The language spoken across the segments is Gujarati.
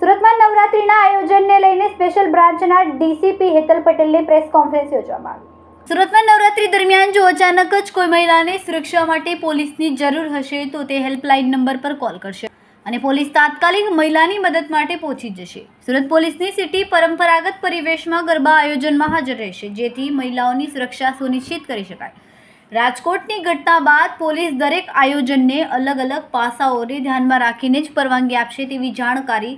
સુરતમાં નવરાત્રીના આયોજનને લઈને સ્પેશિયલ બ્રાન્ચના ડીસીપી હેતલ પટેલની પ્રેસ કોન્ફરન્સ યોજવામાં આવી. સુરતમાં નવરાત્રી દરમિયાન જો અચાનક જ કોઈ મહિલાને સુરક્ષા માટે પોલીસની જરૂર હશે તો તે હેલ્પલાઇન નંબર પર કોલ કરશે અને પોલીસ તાત્કાલિક મહિલાની મદદ માટે પહોંચી જશે. સુરત પોલીસની સિટી પરંપરાગત પરિવેશમાં ગરબા આયોજનમાં હાજર રહેશે, જેથી મહિલાઓની સુરક્ષા સુનિશ્ચિત કરી શકાય. રાજકોટની ઘટના બાદ પોલીસ દરેક આયોજનને અલગ અલગ પાસાઓને ધ્યાનમાં રાખીને જ પરવાનગી આપશે તેવી જાણકારી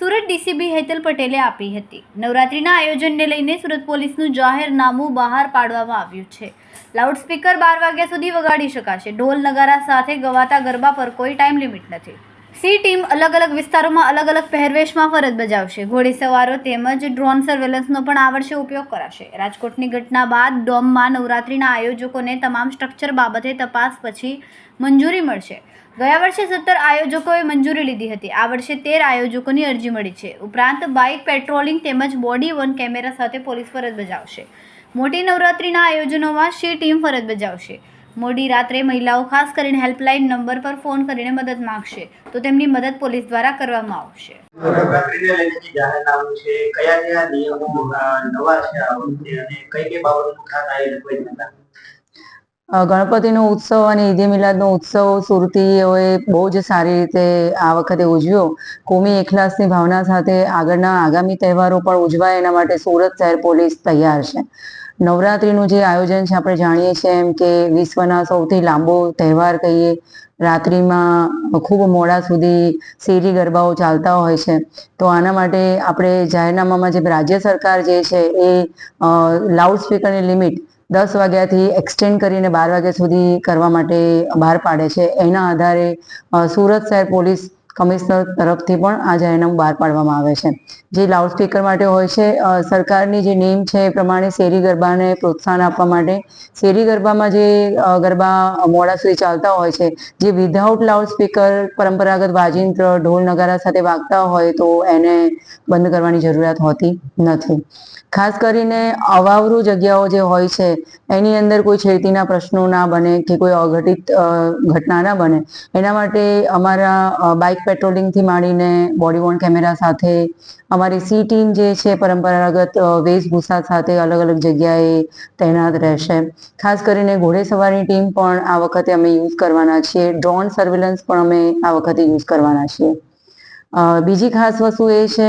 સુરત ડીસીબી હેતલ પટેલે આપી હતી. નવરાત્રીના આયોજનને લઈને સુરત પોલીસનું જાહેરનામું બહાર પાડવામાં આવ્યું છે. લાઉડસ્પીકર બાર વાગ્યા સુધી વગાડી શકાશે. ઢોલ નગારા સાથે ગવાતા ગરબા પર કોઈ ટાઈમ લિમિટ નથી. સી ટીમ અલગ અલગ વિસ્તારોમાં અલગ અલગ પહેરવેશમાં ફરજ બજાવશે. ઘોડેસવારો તેમજ ડ્રોન સર્વેલન્સનો પણ આ વર્ષે ઉપયોગ કરાશે. રાજકોટની ઘટના બાદ ડોમમાં નવરાત્રિના આયોજકોને તમામ સ્ટ્રક્ચર બાબતે તપાસ પછી મંજૂરી મળશે. ગયા વર્ષે સત્તર આયોજકોએ મંજૂરી લીધી હતી. આ વર્ષે તેર આયોજકોની અરજી મળી છે. ઉપરાંત બાઇક પેટ્રોલિંગ તેમજ બોડી વન કેમેરા સાથે પોલીસ ફરજ બજાવશે. મોટી નવરાત્રિના આયોજનોમાં સી ટીમ ફરજ બજાવશે. મોડી રાત્રે મહિલાઓ ખાસ કરીને હેલ્પલાઇન નંબર પર ફોન કરીને મદદ માંગશે, તો તેમની મદદ પોલીસ દ્વારા કરવામાં આવશે. કયા કયા નિયમો નવા છે? ગણપતિનો ઉત્સવ અને ઈદે મિલાદનો ઉત્સવ સુરતીઓએ બહુ જ સારી રીતે આ વખતે ઉજવ્યો. કોમી એકલાસની ભાવના સાથે આગળના આગામી તહેવારો પણ ઉજવાય એના માટે સુરત શહેર પોલીસ તૈયાર છે. નવરાત્રિનું જે આયોજન છે, આપણે જાણીએ છીએ એમ કે વિશ્વના સૌથી લાંબો તહેવાર કહીએ રાત્રિમાં ખૂબ મોડા સુધી શેરી ગરબાઓ ચાલતા હોય છે. તો આના માટે આપણે જાહેરનામામાં જે રાજ્ય સરકાર જે છે એ લાઉડ સ્પીકરની લિમિટ દસ વાગ્યાથી એક્સટેન્ડ કરીને બાર વાગ્યા સુધી કરવા માટે બહાર પાડે છે. એના આધારે સુરત શહેર પોલીસ કમિશનર તરફથી પણ આ જાહેરનામું બહાર પાડવામાં આવે છે. જે લાઉડસ્પીકર માટે હોય છે સરકારની જે નેમ છે એ પ્રમાણે શેરી ગરબાને પ્રોત્સાહન આપવા માટે શેરી ગરબામાં જે ગરબા મોડા સુધી ચાલતા હોય છે જે વિધાઉટ લાઉડ સ્પીકર પરંપરાગત વાજિંત્ર ઢોલ નગારા સાથે વાગતા હોય તો એને બંધ કરવાની જરૂરિયાત હોતી નથી. ખાસ કરીને અવાવરું જગ્યાઓ જે હોય છે એની અંદર કોઈ છેડતીના પ્રશ્નો ના બને કે કોઈ અઘટિત ઘટના ના બને. એના માટે અમારા અ, પેટ્રોલિંગથી માંડીને બોડી વોર્ન કેમેરા સાથે, અમારી સી ટીમ જે છે પરંપરાગત વેશભૂષા સાથે અલગ અલગ જગ્યાએ તૈનાત રહેશે. ખાસ કરીને ઘોડેસવારની ટીમ પણ આ વખતે અમે યુઝ કરવાના છીએ. ડ્રોન સર્વેલન્સ પણ અમે આ વખતે યુઝ કરવાના છીએ. બીજી ખાસ વસ્તુ એ છે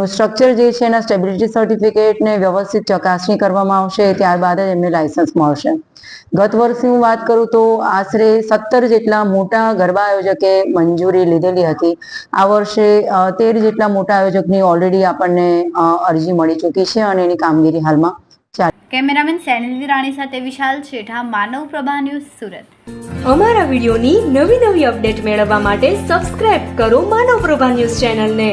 એમનું સ્ટ્રક્ચર જે છે એના સ્ટેબિલિટી સર્ટિફિકેટને વ્યવસ્થિત ચકાસણી કરવામાં આવશે ત્યારબાદ જ એમને લાયસન્સ મળશે. ગત વર્ષની હું વાત કરું તો આશરે સત્તર જેટલા મોટા ગરબા આયોજકે મંજૂરી લીધેલી હતી. આ વર્ષે તેર જેટલા મોટા આયોજકની ઓલરેડી આપણને અરજી મળી ચૂકી છે અને એની કામગીરી હાલમાં ચાલી કેમેરામેન સેનલ રાણી સાથે વિશાલ શેઠા માનવ પ્રભા ન્યૂઝ સુરત. અમારા વિડિયોની નવી નવી અપડેટ મેળવવા માટે સબસ્ક્રાઇબ કરો માનવ પ્રભા ન્યૂઝ ચેનલને.